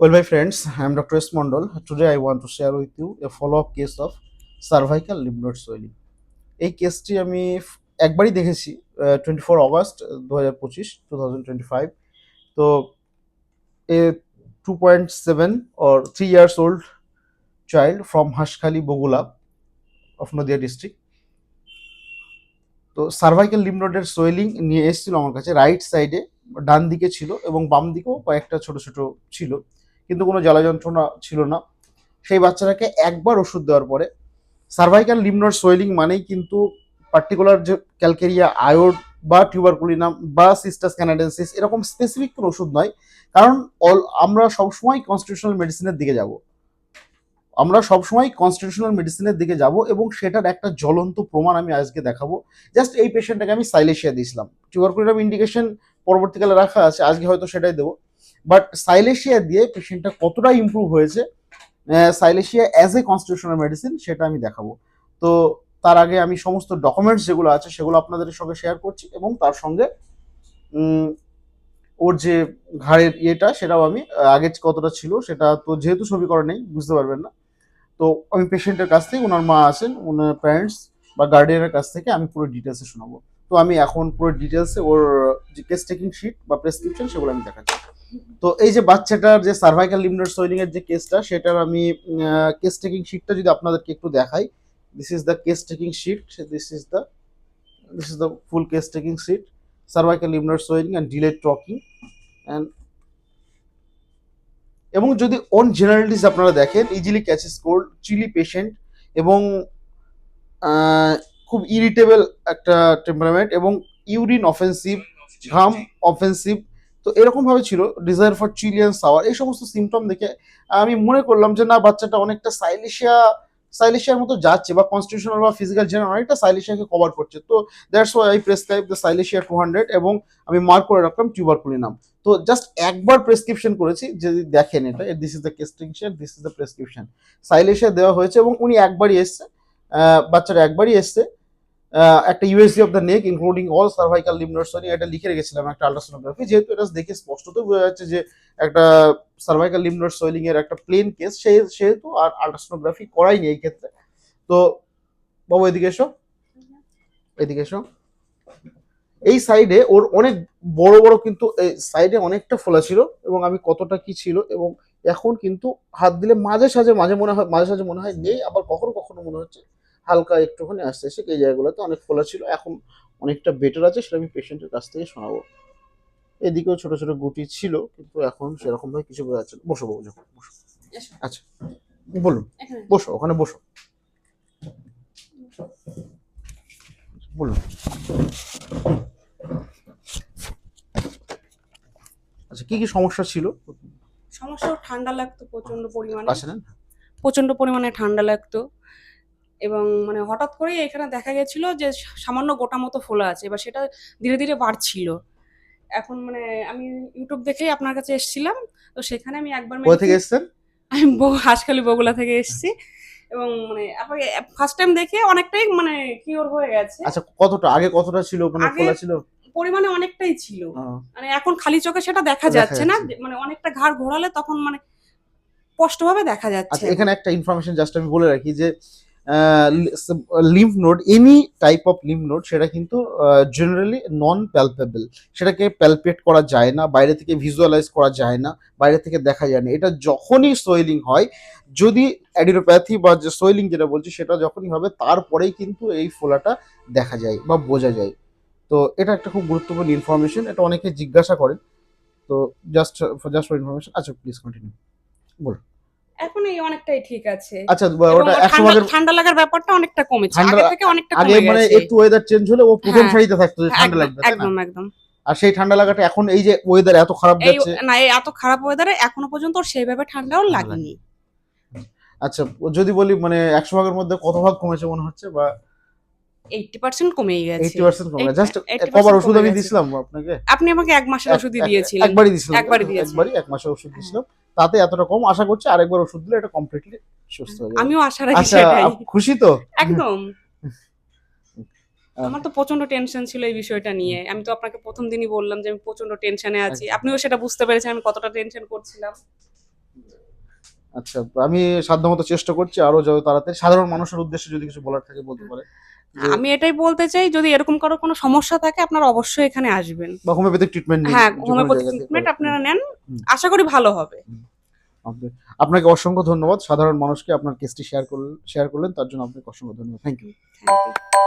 Well, my friends, I am Dr. S. Mondal. Today, I want to share with you a follow-up case of cervical lymph node swelling. এই কেসটি আমি একবারই দেখেছি twenty four August দু হাজার পঁচিশ two thousand twenty five তো a two point seven or three years old child from Hanskhali Bagula of Nadia district তো সার্ভাইকাল লিমনোডের সোয়েলিং নিয়ে এসেছিল আমার কাছে রাইট সাইডে ডান দিকে ছিল এবং বাম দিকেও কয়েকটা ছোট ছোট ছিল কিন্তু কোনো জ্বালা যন্ত্রণা ছিল না। সেই বাচ্চাটাকে একবার ওষুধ দেওয়ার পরে সার্ভাইকাল লিমনোড সোয়েলিং মানেই কিন্তু পার্টিকুলার যে ক্যালকেরিয়া আয়োড বা টিউবারকুলিনাম বা সিস্টাস ক্যানাডেন্সিস এরকম স্পেসিফিক কোনো ওষুধ নয়। কারণ অল, আমরা সবসময় কনস্টিটিউশনাল মেডিসিনের দিকে যাব। আমরা সবসময় কনস্টিটিউশনাল মেডিসিনের দিকে যাব এবং সেটার একটা জ্বলন্ত প্রমাণ আমি আজকে দেখাবো। জাস্ট এই পেশেন্টটাকে আমি সাইলেশিয়া দিয়েছিলাম। টিউবারকুলিনাম ইন্ডিকেশন পরবর্তীকালে রাখা আছে, আজকে হয়তো সেটাই দেবো। বাট সাইলেশিয়া দিয়ে পেশেন্টটা কতটা ইমপ্রুভ হয়েছে? Silicea as a constitutional medicine সেটা আমি দেখাবো। তো তার আগে আমি সমস্ত ডকুমেন্টস যেগুলো আছে, সেগুলো আপনাদের সঙ্গে শেয়ার করছি এবং তার সঙ্গে ওর যে ঘাড়ের ইয়েটা, সেটাও আমি আগে কতটা ছিল, সেটা তো যেহেতু ছবি করা নেই, বুঝতে পারবেন না। তো আমি পেশেন্টের কাছ থেকে ওনার মা আছেন ওনার প্যারেন্টস বা গার্ডিয়ানের কাছ থেকে আমি পুরো ডিটেলসে শোনাবো। তো আমি এখন পুরো ডিটেলসে ওর যে কেস টেকিং শিট বা প্রেসক্রিপশন সেগুলো আমি দেখাচ্ছি। তো এই যে বাচ্চাটার যে সার্ভাইকাল লিমনার সোয়েলিং এর যে কেসটা সেটার আমি কেস টেকিং শিটটা যদি আপনাদেরকে একটু দেখাই this is the case taking sheet this is the this is the full case taking sheet cervical লিমনার swelling and delayed talking and এবং যদি অন জেনারেলিটিস আপনারা দেখেন easily catches cold chilly patient এবং খুব ইরিটেবল একটা টেম্পারামেন্ট এবং urine offensive ঘাম offensive তো এরকম ভাবে ছিল ডিজায়ার ফর চিলিয়ান সাওয়ার এই সমস্ত সিমটম দেখে আমি মনে করলাম যে না, বাচ্চাটা অনেকটা সাইলেশিয়া, সাইলেশিয়ার মতো যাচ্ছে বা কনস্টিটিউশনাল বা ফিজিক্যাল জেনার অনেকটা সাইলেশিয়াকে কভার করছে। তো that's why I prescribe the silicea two hundred এবং আমি মার্ক করে রাখলাম টিউবারকুলিনাম তো জাস্ট একবার প্রেসক্রিপশন করেছি, যদি দেখেন এটা this is the case taking sheet this is the prescription silicea দেওয়া হয়েছে এবং উনি একবারই এসছে বাচ্চারা একবারই এসছে। একটা USD of the neck including all cervical লিমনোসনি এটা লিখে রেখেছিলাম একটা আল্ট্রাসোনোগ্রাফি যেহেতু এটা দেখে স্পষ্টত বোঝা যাচ্ছে যে একটা সার্ভাইকাল লিমনোড সোয়েলিং এর একটা প্লেন কেস সেই সেহেতু আর আল্ট্রাসোনোগ্রাফি করাইনি এই ক্ষেত্রে। তো বাবু, এদিকে এসো। এদিকে এসো। এই সাইডে ওর অনেক বড় বড় কিন্তু, এই সাইডে অনেকটা ফোলা ছিল এবং আমি কতটা কি ছিল এবং এখন কিন্তু হাত দিলে মাঝে সাঝে, মাঝে মনে হয়, মাঝে সাঝে মনে হয় নেই, আবার কখনো কখনো মনে হচ্ছে হালকা একটুখানি আস্তে আস্তে এই জায়গাগুলোতে অনেক ফোলা ছিল। এখন অনেকটা বেটার আছে সেটা আমি পেশেন্টের কাছ থেকে শোনাবো। এদিকেও ছোট ছোট গুটি ছিল কিন্তু এখন সেরকম ভাবে কিছু বোঝা যাচ্ছে না। বসো বাবু বসো। আচ্ছা বলুন বসো ওখানে বসো। বলুন। আচ্ছা কি কি সমস্যা ছিল? সমস্যা ঠান্ডা লাগতো প্রচণ্ড পরিমাণে। প্রচণ্ড পরিমাণে ঠান্ডা লাগতো। এবং মানে হঠাৎ করেই এখানে দেখা গেছিল যে সামান্য গোটা মতো ফোলা আছে। এবার সেটা ধীরে ধীরে বাড়ছিল। এখন মানে আমি ইউটিউব দেখেই আপনার কাছে এসেছিলাম। তো সেখানে আমি একবার কোথা থেকে এসছেন? আমি বউ হাঁসখালি বগুলা থেকে এসেছি। এবং মানে ফার্স্ট টাইম দেখে অনেকটাই মানে কিওর হয়ে গেছে। আচ্ছা কতটা? আগে কতটা ছিল? ওখানে খোলা ছিল? পরিমাণে অনেকটাই ছিল। মানে এখন খালি চোখে সেটা দেখা দেখা যাচ্ছে না। মানে অনেকটা ঘাড় ঘোরালে তখন মানে স্পষ্টভাবে দেখা যাচ্ছে। আচ্ছা এখানে একটা ইনফরমেশন জাস্ট আমি বলে রাখি যে lymph node any type of lymph node সেটা কিন্তু জেনারেলি নন প্যালপেবল সেটাকে প্যালপেট করা যায় না, বাইরে থেকে ভিজুয়ালাইজ করা যায় না, বাইরে থেকে দেখা যায় না। এটা যখনই সোয়েলিং হয়, যদি অ্যাডিনোপ্যাথি বা যে সোয়েলিং যেটা বলছি, সেটা যখনই হবে, তারপরেই কিন্তু এই ফোলাটা দেখা যায় বা বোঝা যায়। তো এটা একটা খুব গুরুত্বপূর্ণ ইনফরমেশন এটা অনেকে জিজ্ঞাসা করেন। তো জাস্ট জাস্ট ফর ইনফরমেশন আচ্ছা প্লিজ কন্টিনিউ এখন এই অনেকটাই ঠিক আছে। আচ্ছা ওটা ওর একশো ঠান্ডা ভাগের ঠান্ডা লাগার ব্যাপারটা অনেকটা কমেছে। আগে থেকে অনেকটা কমে মানে একটু ওয়েদার চেঞ্জ হলে ও প্রথম হ্যাঁ। সারিতে থাকতো যে ঠান্ডা লাগবে একদম একদম। আর সেই ঠান্ডা লাগাটা এখন এই যে ওয়েদার এত খারাপ যাচ্ছে। না এই এত খারাপ ওয়েদারে এখনও পর্যন্ত ওর সেইভাবে ঠান্ডাও লাগেনি। আচ্ছা যদি বলি মানে একশো ভাগের মধ্যে কত ভাগ কমেছে মনে হচ্ছে বা এইটটি পার্সেন্ট কমেই গেছে। এইটি পার্সেন্ট কমে Eight- জাস্ট কবার ওষুধ আমি দিছিলাম আপনাকে। আপনি আমাকে এক মাসের ওষুধই দিয়েছিলেন। একবারই দিছিলাম। একবারই দিয়েছি। একবারই এক মাসের ওষুধ দিছিলাম। তাতে এতটা কম। আশা করছি আরেকবার ওষুধ দিলে এটা কমপ্লিটলি সুস্থ হয়ে যাবে। আমিও আশা রাখি আচ্ছা সেটাই। খুশি তো? একদম। আমার তো প্রচণ্ড টেনশন ছিল এই বিষয়টা নিয়ে। আমি তো আপনাকে প্রথম দিনই বললাম যে আমি প্রচণ্ড টেনশনে আছি। আপনিও সেটা বুঝতে পেরেছেন আমি কতটা টেনশন করছিলাম। আচ্ছা আমি সাধ্যমতো চেষ্টা করছি আরও যত তাড়াতাড়ি। সাধারণ মানুষের উদ্দেশ্যে যদি কিছু বলার থাকে বলতে পারে আমি এটাই বলতে চাই যদি এরকম কারও কোনো সমস্যা থাকে আপনারা অবশ্যই এখানে আসবেন। বা হোমিওপ্যাথিক ট্রিটমেন্ট হ্যাঁ হোমিওপ্যাথিক ট্রিটমেন্ট আপনারা নেন আশা করি ভালো হবে। আপনাকে অসংখ্য ধন্যবাদ। সাধারণ মানুষকে আপনার কেসটি শেয়ার করলেন শেয়ার করলেন তার জন্য আপনাকে অসংখ্য ধন্যবাদ। Thank you thank you